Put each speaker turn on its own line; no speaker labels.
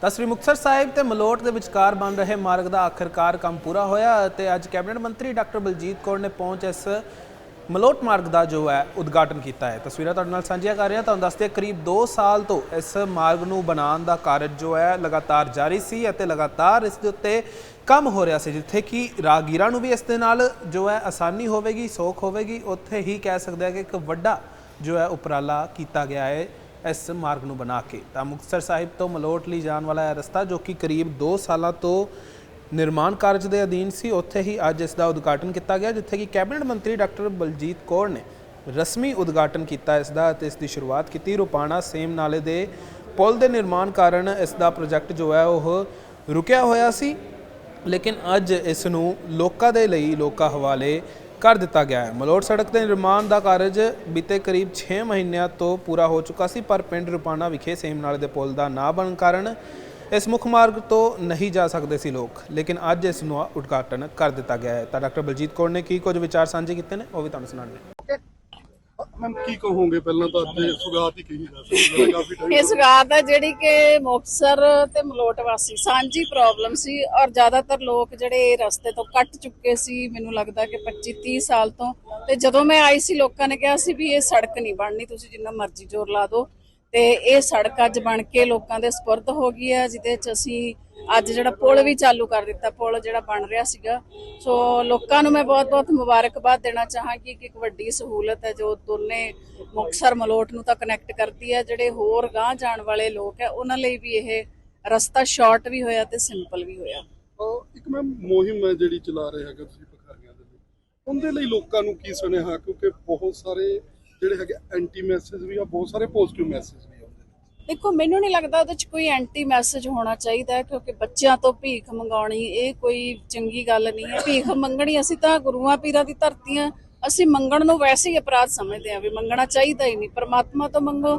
ਤਾਂ ਸ੍ਰੀ ਮੁਕਤਸਰ ਸਾਹਿਬ ਤੇ ਮਲੋਟ ਦੇ ਵਿਚਕਾਰ ਬਣ ਰਹੇ ਮਾਰਗ ਦਾ ਆਖਰਕਾਰ ਕੰਮ ਪੂਰਾ ਹੋਇਆ ਅਤੇ ਅੱਜ ਕੈਬਨਿਟ ਮੰਤਰੀ ਡਾਕਟਰ ਬਲਜੀਤ ਕੌਰ ਨੇ ਪਹੁੰਚ ਇਸ ਮਲੋਟ ਮਾਰਗ ਦਾ ਜੋ ਹੈ ਉਦਘਾਟਨ ਕੀਤਾ ਹੈ। ਤਸਵੀਰਾਂ ਤੁਹਾਡੇ ਨਾਲ ਸਾਂਝੀਆਂ ਕਰ ਰਿਹਾ, ਤੁਹਾਨੂੰ ਦੱਸਦੇ ਕਰੀਬ 2 ਸਾਲ ਤੋਂ ਇਸ ਮਾਰਗ ਨੂੰ ਬਣਾਉਣ ਦਾ ਕਾਰਜ ਜੋ ਹੈ ਲਗਾਤਾਰ ਜਾਰੀ ਸੀ ਅਤੇ ਲਗਾਤਾਰ ਇਸ ਦੇ ਉੱਤੇ ਕੰਮ ਹੋ ਰਿਹਾ ਸੀ, ਜਿੱਥੇ ਕਿ ਰਾਗੀਰਾਂ ਨੂੰ ਵੀ ਇਸ ਦੇ ਨਾਲ ਜੋ ਹੈ ਆਸਾਨੀ ਹੋਵੇਗੀ, ਸੌਖ ਹੋਵੇਗੀ। ਉੱਥੇ ਹੀ ਕਹਿ ਸਕਦੇ ਹਾਂ ਕਿ ਇੱਕ ਵੱਡਾ ਜੋ ਹੈ ਉਪਰਾਲਾ ਕੀਤਾ ਗਿਆ ਹੈ। ਇਸ ਮਾਰਗ ਨੂੰ ਬਣਾ ਕੇ। ਤਾਂ ਮੁਕਤਸਰ ਸਾਹਿਬ ਤੋਂ ਮਲੋਟ ਲਈ ਜਾਣ ਵਾਲਾ ਇਹ ਰਸਤਾ ਜੋ ਕਿ ਕਰੀਬ 2 ਸਾਲਾਂ ਤੋਂ ਨਿਰਮਾਣ ਕਾਰਜ ਦੇ ਅਧੀਨ ਸੀ, ਉੱਥੇ ਹੀ ਅੱਜ ਇਸ ਦਾ ਉਦਘਾਟਨ ਕੀਤਾ ਗਿਆ, ਜਿੱਥੇ ਕਿ ਕੈਬਨਿਟ ਮੰਤਰੀ ਡਾਕਟਰ ਬਲਜੀਤ ਕੌਰ ਨੇ ਰਸਮੀ ਉਦਘਾਟਨ ਕੀਤਾ ਇਸ ਦਾ ਅਤੇ ਇਸ ਦੀ ਸ਼ੁਰੂਆਤ ਕੀਤੀ। ਰੁਪਾਣਾ ਸੇਮ ਨਾਲੇ ਦੇ ਪੁਲ ਦੇ ਨਿਰਮਾਣ ਕਾਰਨ ਇਸ ਦਾ ਪ੍ਰੋਜੈਕਟ ਜੋ ਹੈ ਉਹ ਰੁਕਿਆ ਹੋਇਆ ਸੀ। ਲੇਕਿਨ ਅੱਜ ਇਸ ਨੂੰ ਲੋਕਾਂ ਦੇ ਲਈ ਲੋਕਾਂ ਹਵਾਲੇ ਕਰ ਦਿੱਤਾ ਗਿਆ ਹੈ। ਮਲੋਟ ਸੜਕ ਦੇ ਨਿਰਮਾਣ ਦਾ ਕਾਰਜ ਬੀਤੇ ਕਰੀਬ 6 ਮਹੀਨਿਆਂ ਤੋਂ ਪੂਰਾ ਹੋ ਚੁੱਕਾ ਸੀ, ਪਰ ਪਿੰਡ ਰੁਪਾਣਾ ਵਿਖੇ ਸੇਮਨਾਲੇ ਦੇ ਪੁਲ ਦਾ ਨਾ ਬਣਨ ਕਾਰਨ ਇਸ ਮੁੱਖ ਮਾਰਗ ਤੋਂ ਨਹੀਂ ਜਾ ਸਕਦੇ ਸੀ ਲੋਕ, ਲੇਕਿਨ ਅੱਜ ਇਸ ਨੂੰ ਉਦਘਾਟਨ ਕਰ ਦਿੱਤਾ ਗਿਆ ਹੈ। ਤਾਂ ਡਾਕਟਰ ਬਲਜੀਤ ਕੌਰ ਨੇ ਕੀ ਕੁਝ ਵਿਚਾਰ ਸਾਂਝੇ ਕੀਤੇ ਨੇ, ਉਹ ਵੀ ਤੁਹਾਨੂੰ ਸੁਣਾਉਂਦੇ
ਮੈਮ ਕੀ ਕਹੋਗੇ? ਪਹਿਲਾਂ ਤਾਂ ਅੱਜ ਸੁਗਾਤ ਹੀ ਕਹੀ ਜਾ ਸਕਦੀ ਹੈ ਕਾਫੀ ਟਾਈਮ
ਇਸ ਗੱਲ ਹੈ ਜਿਹੜੀ ਕਿ ਮੁਕਤਸਰ ਤੇ ਮਲੋਟ ਵਾਸੀ ਸਾਂਝੀ ਪ੍ਰੋਬਲਮ ਸੀ ਔਰ ਜ਼ਿਆਦਾਤਰ ਲੋਕ ਜਿਹੜੇ ਇਹ ਰਸਤੇ ਤੋਂ ਕੱਟ ਚੁੱਕੇ ਸੀ ਮੈਨੂੰ ਲੱਗਦਾ ਕਿ 25 30 ਸਾਲ ਤੋਂ। ਤੇ ਜਦੋਂ ਮੈਂ ਆਈ ਸੀ ਲੋਕਾਂ ਨੇ ਕਿਹਾ ਸੀ ਵੀ ਇਹ ਸੜਕ ਨਹੀਂ ਬਣਨੀ ਤੁਸੀਂ ਜਿੰਨਾ ਮਰਜ਼ੀ ਜ਼ੋਰ ਲਾ ਦਿਓ। ਤੇ ਇਹ ਸੜਕ ਅੱਜ ਬਣ ਕੇ ਲੋਕਾਂ ਦੇ ਸਪੁਰਦ ਹੋ ਗਈ ਹੈ ਜਿਹਦੇ ਚ ਅਸੀਂ ਅੱਜ ਜਿਹੜਾ ਪੁਲ ਵੀ ਚਾਲੂ ਕਰ ਦਿੱਤਾ, ਪੁਲ ਜਿਹੜਾ ਬਣ ਰਿਹਾ ਸੀਗਾ। ਸੋ ਲੋਕਾਂ ਨੂੰ ਮੈਂ ਬਹੁਤ-ਬਹੁਤ ਮੁਬਾਰਕਬਾਦ ਦੇਣਾ ਚਾਹਾਂਗੀ ਕਿ ਇੱਕ ਵੱਡੀ ਸਹੂਲਤ ਹੈ, ਜੋ ਦੋਨੇ ਮੁਕਤਸਰ ਮਲੋਟ ਨੂੰ ਤਾਂ ਕਨੈਕਟ ਕਰਦੀ ਹੈ। ਜਿਹੜੇ ਹੋਰ ਗਾਂਹ ਜਾਣ ਵਾਲੇ ਲੋਕ ਹੈ, ਉਹਨਾਂ ਲਈ ਵੀ ਇਹ ਰਸਤਾ ਸ਼ਾਰਟ ਵੀ ਹੋਇਆ ਤੇ ਸਿੰਪਲ ਵੀ ਹੋਇਆ।
ਅਹ ਇੱਕ ਮੈਮ ਮੁਹਿੰਮ ਹੈ ਜਿਹੜੀ ਚਲਾ ਰਹੇ ਹੈਗਾ ਤੁਸੀਂ ਭਿਖਾਰੀਆਂ ਦੇ ਲਈ। ਉਹਦੇ ਲਈ ਲੋਕਾਂ ਨੂੰ ਕੀ ਸੁਨੇਹਾ? ਕਿਉਂਕਿ ਬਹੁਤ ਸਾਰੇ ਜਿਹੜੇ ਹੈਗੇ ਐਂਟੀ ਮੈਸੇਜ ਵੀ ਆ, ਬਹੁਤ ਸਾਰੇ ਪੋਜ਼ਿਟਿਵ ਮੈਸੇਜ ਵੀ
ਦੇਖੋ, ਮੈਨੂੰ ਨਹੀਂ ਲੱਗਦਾ ਉਹਦੇ ਚ ਕੋਈ ਐਂਟੀ ਮੈਸੇਜ ਹੋਣਾ ਚਾਹੀਦਾ ਕਿਉਂਕਿ ਬੱਚਿਆਂ ਤੋਂ ਭੀਖ ਮੰਗਾਉਣੀ ਇਹ ਕੋਈ ਚੰਗੀ ਗੱਲ ਨਹੀਂ ਹੈ। ਭੀਖ ਮੰਗਣੀ ਅਸੀਂ ਤਾਂ ਗੁਰੂਆਂ ਪੀਰਾਂ ਦੀ ਧਰਤੀ ਹਾਂ ਅਸੀਂ ਮੰਗਣ ਨੂੰ ਵੈਸੇ ਹੀ ਅਪਰਾਧ ਸਮਝਦੇ ਹਾਂ ਵੀ ਮੰਗਣਾ ਚਾਹੀਦਾ ਹੀ ਨਹੀਂ। ਪਰਮਾਤਮਾ ਤੋਂ ਮੰਗੋ।